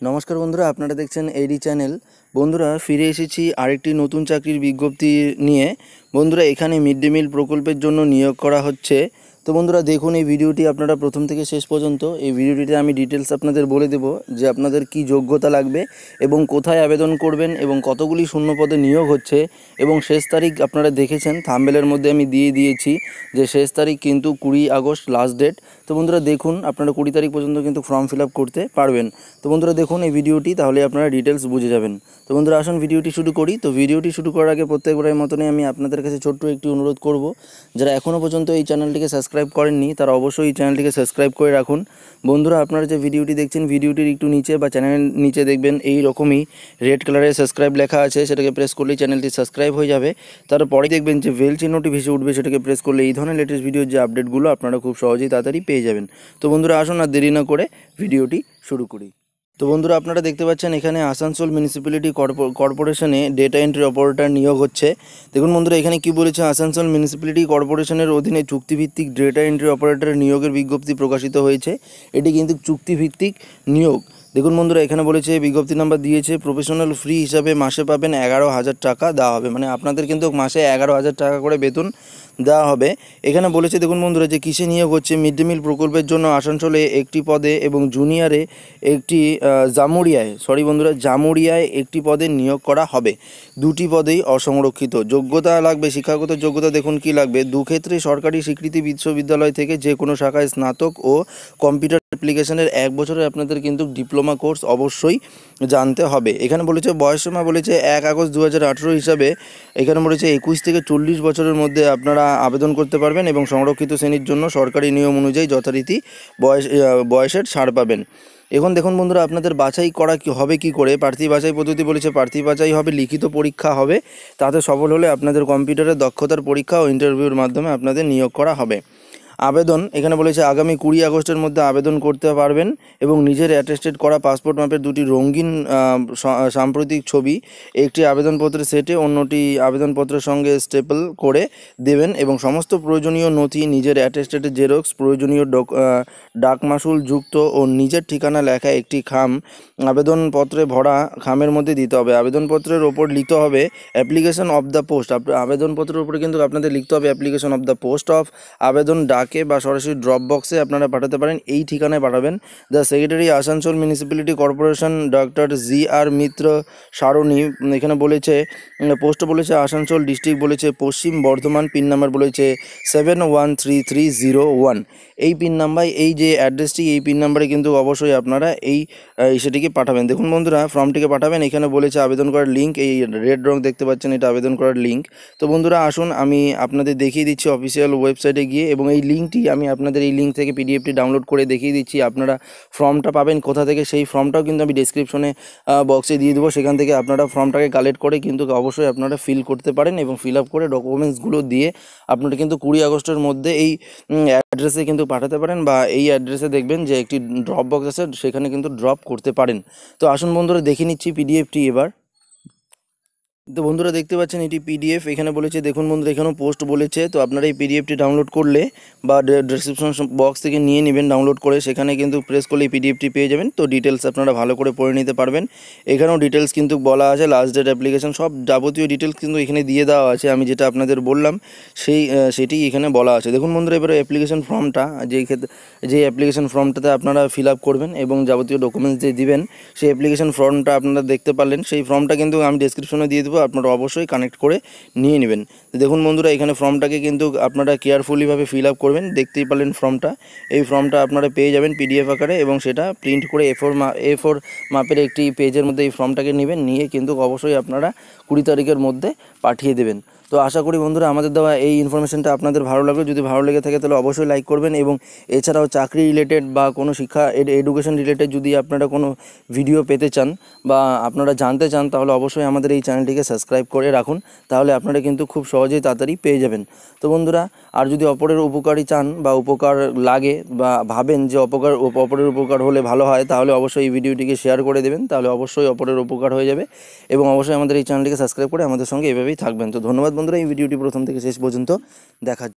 নমস্কার বন্ধুরা, আপনারা দেখছেন এডি চ্যানেল বন্ধুরা, ফিরে এসেছি আরেকটি নতুন চাকরির বিজ্ঞপ্তি নিয়ে। বন্ধুরা, এখানে মিড ডে মিল প্রকল্পের জন্য নিয়োগ করা হচ্ছে। তো বন্ধুরা, দেখুন, এই ভিডিওটি আপনারা প্রথম থেকে শেষ পর্যন্ত, এই ভিডিওটিতে আমি ডিটেলস আপনাদের বলে দেব যে আপনাদের কি যোগ্যতা লাগবে এবং কোথায় আবেদন করবেন এবং কতগুলি শূন্য পদে নিয়োগ হচ্ছে। এবং শেষ তারিখ আপনারা দেখেছেন, থাম্বেলের মধ্যে আমি দিয়ে দিয়েছি যে শেষ তারিখ কিন্তু কুড়ি আগস্ট লাস্ট ডেট তো বন্ধুরা দেখুন, আপনারা কুড়ি তারিখ পর্যন্ত কিন্তু ফর্ম ফিল করতে পারবেন। তো বন্ধুরা দেখুন এই ভিডিওটি, তাহলে আপনারা ডিটেলস বুঝে যাবেন। তো বন্ধুরা আসুন ভিডিওটি শুরু করি। তো ভিডিওটি শুরু করার আগে প্রত্যেকবারের মতনই আমি আপনাদের কাছে ছোট্ট একটি অনুরোধ করব, যারা এখনও পর্যন্ত এই চ্যানেলটিকে সাবস্ক্রাইব করেননি, তারা অবশ্যই এই চ্যানেলটিকে সাবস্ক্রাইব করে রাখুন। বন্ধুরা, আপনারা যে ভিডিওটি দেখছেন, ভিডিওটির একটু নিচে বা চ্যানেলের নিচে দেখবেন, এই রকমই রেড কালারের সাবস্ক্রাইব লেখা আছে, সেটাকে প্রেস করলেই চ্যানেলটি সাবস্ক্রাইব হয়ে যাবে। তারপরে দেখবেন যে বেল চিহ্নটি ভেসে উঠবে, সেটাকে প্রেস করলে এই ধরনের লেটেস্ট ভিডিওর যে আপডেটগুলো আপনারা খুব সহজেই তাড়াতাড়ি পেয়ে যাবেন। তো বন্ধুরা, আসুন আর দেরি না করে ভিডিওটি শুরু করি। তো বন্ধুরা, আপনারা দেখতে পাচ্ছেন এখানে আসানসোল মিউনিসিপ্যালিটি কর্পোরেশনে ডেটা এন্ট্রি অপারেটর নিয়োগ হচ্ছে। দেখুন বন্ধুরা, এখানে কি বলেছে? আসানসোল মিউনিসিপ্যালিটি কর্পোরেশনের অধীনে চুক্তিভিত্তিক ডেটা এন্ট্রি অপারেটরের নিয়োগের বিজ্ঞপ্তি প্রকাশিত হয়েছে। এটি কিন্তু চুক্তিভিত্তিক নিয়োগ। দেখুন বন্ধুরা, এখানে বলেছে, বিজ্ঞপ্তি নাম্বার দিয়েছে প্রফেশনাল ফ্রি হিসাবে মাসে পাবেন এগারো হাজার টাকা দেওয়া হবে। মানে আপনাদের কিন্তু মাসে এগারো হাজার টাকা করে বেতন দেওয়া হবে। এখানে বলেছে, দেখুন বন্ধুরা, যে কিসে নিয়োগ হচ্ছে, মিড ডে মিল প্রকল্পের জন্য আসানসোলে একটি পদে এবং জুনিয়রে একটি জামুরিয়ায় সরি বন্ধুরা জামুরিয়ায় একটি পদে নিয়োগ করা হবে। দুটি পদেই অসংরক্ষিত। যোগ্যতা লাগবে, শিক্ষাগত যোগ্যতা, দেখুন কি লাগবে। দুক্ষেত্রে সরকারি স্বীকৃতি বিশ্ববিদ্যালয় থেকে যে কোনো শাখায় স্নাতক ও কম্পিউটার অ্যাপ্লিকেশনের এক বছরে আপনাদের কিন্তু ডিপ্লোমা কোর্স অবশ্যই জানতে হবে। এখানে বলেছে, বয়সসীমা বলেছে এক আগস্ট দু হাজার আঠেরো হিসাবে, এখানে বলেছে একুশ থেকে চল্লিশ বছরের মধ্যে আপনারা আবেদন করতে পারবেন এবং সংরক্ষিত শ্রেণির জন্য সরকারি নিয়ম অনুযায়ী যথারীতি বয়স বয়সের ছাড় পাবেন। এখন দেখুন বন্ধুরা, আপনাদের বাছাই করা কি, হবে কি করে? প্রার্থী বাছাই পদ্ধতি বলেছে, প্রার্থী বাছাই হবে, লিখিত পরীক্ষা হবে। তাতে সফল হলে আপনাদের কম্পিউটারের দক্ষতার পরীক্ষা ও ইন্টারভিউর মাধ্যমে আপনাদের নিয়োগ করা হবে। আবেদন, এখানে বলেছে আগামী কুড়ি আগস্টের মধ্যে আবেদন করতে পারবেন এবং নিজের অ্যাটেস্টেড করা পাসপোর্ট মাপের দুটি রঙিন সাম্প্রতিক ছবি, একটি আবেদনপত্রের সেটে অন্যটি আবেদনপত্রের সঙ্গে স্টেপল করে দেবেন এবং সমস্ত প্রয়োজনীয় নথি, নিজের অ্যাটেস্টেডের জেরক্স, প্রয়োজনীয় ডাক মাসুল যুক্ত ও নিজের ঠিকানা লেখা একটি খাম, আবেদনপত্রে ভরা খামের মধ্যে দিতে হবে। আবেদনপত্রের ওপর লিখতে হবে অ্যাপ্লিকেশন অফ দ্য পোস্ট। আবেদনপত্রের উপরে কিন্তু আপনাদের লিখতে হবে application of the post of, আবেদন ডাক ডাকে বা সরাসরি ড্রপ বক্সে আপনারা পাঠাতে পারেন, এই ঠিকানায় পাঠাবেন। The secretary Asansol municipality corporation doctor G R Mitra Sarani এখানে বলেছে পোস্ট বলেছে আসানসোল ডিস্ট্রিক্ট বলেছে, পশ্চিম বর্ধমান পিন নাম্বার বলেছে seven one three three zero one এই পিন নাম্বার এই যে অ্যাড্রেসটি এই পিন নাম্বারে কিন্তু অবশ্যই আপনারা এই সেটিকে পাঠাবেন। দেখুন বন্ধুরা ফর্মটিকে পাঠাবেন, এখানে বলেছে আবেদন করার লিঙ্ক এই রেড রং দেখতে পাচ্ছেন, এটা আবেদন করার লিঙ্ক তো বন্ধুরা, আসুন, আমি আপনাদের দেখিয়ে দিচ্ছি অফিসিয়াল ওয়েবসাইটে গিয়ে, এবং এই লিঙ্কটি আমি আপনাদের এই লিঙ্ক থেকে পিডিএফটি ডাউনলোড করে দেখিয়ে দিচ্ছি। আপনারা ফর্মটা পাবেন কোথা থেকে, সেই ফর্মটাও কিন্তু আমি ডিসক্রিপশনে বক্সে দিয়ে দেবো। সেখান থেকে আপনারা ফর্মটাকে কালেক্ট করে কিন্তু অবশ্যই আপনারা ফিল করতে পারেন এবং ফিল আপ করে ডকুমেন্টসগুলো দিয়ে আপনারা কিন্তু কুড়ি আগস্টের মধ্যে এই অ্যাড্রেসে কিন্তু পাঠাতে পারেন বা এই অ্যাড্রেসে দেখবেন যে একটি ড্রপ বক্স আছে, সেখানে কিন্তু ড্রপ করতে পারেন। তো আসুন বন্ধুরা, দেখে নিচ্ছি পিডিএফটি এবার। তো বন্ধুরা দেখতে পাচ্ছেন, এটি পিডিএফ এখানে বলেছে, দেখুন বন্ধুরা, এখানেও পোস্ট বলেছে। তো আপনারা এই পিডিএফটি ডাউনলোড করলে বা ডিসক্রিপশন বক্স থেকে নিয়ে নেবেন ডাউনলোড করে সেখানে কিন্তু প্রেস করলে এই পিডিএফটি পেয়ে যাবেন। তো ডিটেলস আপনারা ভালো করে পড়ে নিতে পারবেন। এখানেও ডিটেলস কিন্তু বলা আছে লাস্ট ডেট অ্যাপ্লিকেশন সব যাবতীয় ডিটেলস কিন্তু এখানে দিয়ে দেওয়া আছে। আমি যেটা আপনাদের বললাম, সেই সেটি এখানে বলা আছে। দেখুন বন্ধুরা, এবারে অ্যাপ্লিকেশন ফর্মটা যেই ক্ষেত্রে যে অ্যাপ্লিকেশন ফর্মটাতে আপনারা ফিল আপ করবেন এবং যাবতীয় ডকুমেন্টস যে দিবেন, সেই অ্যাপ্লিকেশন ফর্মটা আপনারা দেখতে পারলেন। সেই ফর্মটা কিন্তু আমি ডিসক্রিপশনে দিয়ে দেবো। আপনারা অবশ্যই কানেক্ট করে নিয়ে নেবেন। দেখুন বন্ধুরা, এখানে ফর্মটাকে কিন্তু আপনারা কেয়ারফুলিভাবে ফিল আপ করবেন। দেখতেই পারলেন ফর্মটা এই ফর্মটা আপনারা পেয়ে যাবেন পিডিএফ আকারে এবং সেটা প্রিন্ট করে এ ফোর এ ফোর মাপের একটি পেজের মধ্যে এই ফর্মটাকে নেবেন। নিয়ে কিন্তু অবশ্যই আপনারা কুড়ি তারিখের মধ্যে পাঠিয়ে দেবেন। তো আশা করি বন্ধুরা আমাদের দেওয়া এই ইনফরমেশনটা আপনাদের ভালো লাগবে। যদি ভালো লেগে থাকে তাহলে অবশ্যই লাইক করবেন এবং এছাড়াও চাকরি রিলেটেড বা কোনো শিক্ষা এডুকেশন রিলেটেড যদি আপনারা কোনো ভিডিও পেতে চান বা আপনারা জানতে চান তাহলে অবশ্যই আমাদের এই চ্যানেলটিকে সাবস্ক্রাইব করে রাখুন। তাহলে আপনারা কিন্তু খুব সহজেই তাড়াতাড়ি পেয়ে যাবেন। তো বন্ধুরা, আর যদি অপরের উপকারই চান বা উপকার লাগে বা ভাবেন যে অপকার অপরের উপকার হলে ভালো হয়, তাহলে অবশ্যই এই ভিডিওটিকে শেয়ার করে দেবেন। তাহলে অবশ্যই অপরের উপকার হয়ে যাবে এবং অবশ্যই আমাদের এই চ্যানেলটিকে সাবস্ক্রাইব করে আমাদের সঙ্গে এভাবেই থাকবেন। তো ধন্যবাদ বন্ধুরা এই ভিডিওটি প্রথম থেকে শেষ পর্যন্ত দেখার